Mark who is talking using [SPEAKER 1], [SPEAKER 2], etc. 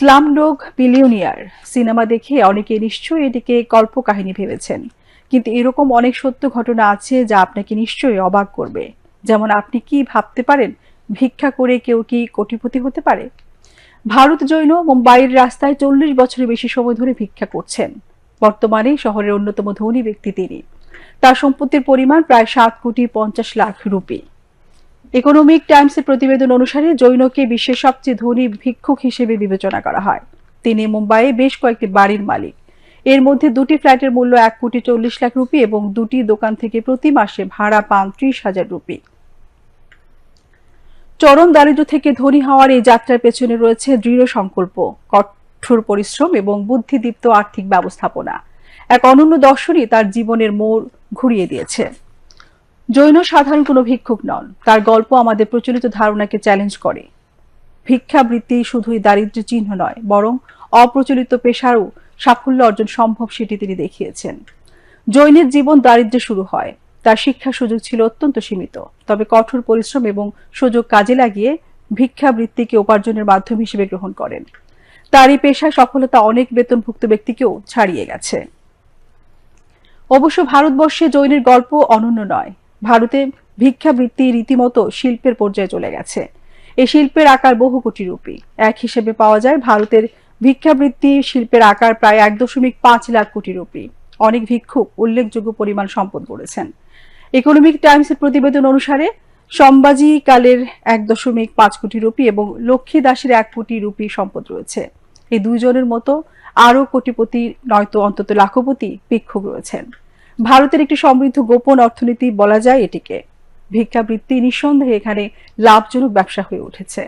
[SPEAKER 1] স্লামডোগ billionaire. Cinema দেখে অনেকে নিশ্চয়ই এটিকে কল্পকাহিনী ভেবেছেন। কিন্তু এরকম অনেক সত্য ঘটনা আছে যা আপনাকে নিশ্চয়ই অবাক করবে। যেমন আপনি কি ভাবতে পারেন, ভিক্ষা করে কেউ কি কোটিপতি হতে পারে? ভারত জৈন মুম্বাইয়ের রাস্তায় চল্লিশ বছরের বেশি সময় ধরে ভিক্ষা করছেন। বর্তমানে শহরের অন্যতম ধনী ব্যক্তি তিনি। তার সম্পত্তির পরিমাণ প্রায় সাত কোটি পঞ্চাশ লাখ রুপি। ইকোনমিক টাইমসের প্রতিবেদন অনুসারে জৈনকে বিশ্বের সবচেয়ে ধনী ভিক্ষুক হিসেবে বিবেচনা করা হয়। তিনি মুম্বাইয়ে বেশ কয়েকটি বাড়ির মালিক। এর মধ্যে দুটি ফ্ল্যাটের মূল্য এক কোটি চল্লিশ লাখ রুপি এবং দুটি দোকান থেকে প্রতি মাসে ভাড়া পান ত্রিশ হাজার রুপি। চরম দারিদ্র থেকে ধনী হওয়ার এই যাত্রার পেছনে রয়েছে দৃঢ় সংকল্প, কঠোর পরিশ্রম এবং বুদ্ধিদীপ্ত আর্থিক ব্যবস্থাপনা। এক অনন্য দর্শনই তার জীবনের মোড় ঘুরিয়ে দিয়েছে। জৈন সাধারণ কোনো ভিক্ষুক নন। তার গল্প আমাদের প্রচলিত ধারণাকে চ্যালেঞ্জ করে। ভিক্ষাবৃত্তি শুধুই দারিদ্র্যের চিহ্ন নয়, বরং অপ্রচলিত পেশারও সাফল্য অর্জন সম্ভব সেটি তিনি দেখিয়েছেন। জৈনের জীবন দারিদ্র্যে শুরু হয়। তার শিক্ষা সুযোগ ছিল অত্যন্ত সীমিত। তবে কঠোর পরিশ্রম এবং সুযোগ কাজে লাগিয়ে ভিক্ষাবৃত্তিকে উপার্জনের মাধ্যম হিসেবে গ্রহণ করেন। তার এই পেশায় সফলতা অনেক বেতনভুক্ত ব্যক্তিকেও ছাড়িয়ে গেছে। অবশ্য ভারতবর্ষে জৈনের গল্প অনন্য নয়। ভারতে ভিক্ষাবৃত্তি রীতিমতো শিল্পের পর্যায়ে চলে গেছে। এই শিল্পের আকার বহু কোটি রুপি। এক হিসেবে পাওয়া যায় ভারতের ভিক্ষাবৃত্তি শিল্পের আকার প্রায় এক দশমিক পাঁচ লাখ কোটি রুপি। অনেক ভিক্ষুক উল্লেখযোগ্য পরিমাণ সম্পদ গড়েছেন। ইকোনমিক টাইমসের প্রতিবেদন অনুসারে, সম্বাজি কালের এক দশমিক পাঁচ কোটি রুপি এবং লক্ষ্মী দাসের এক কোটি রুপি সম্পদ রয়েছে। এই দুইজনের মতো আরও কোটিপতি নয়তো অন্তত লাখপতি ভিক্ষুক রয়েছেন। ভারতের একটি সমৃদ্ধ গোপন অর্থনীতি বলা যায় এটিকে। ভিক্ষাবৃত্তি নিঃসন্দেহে এখানে লাভজনক ব্যবসা হয়ে উঠেছে।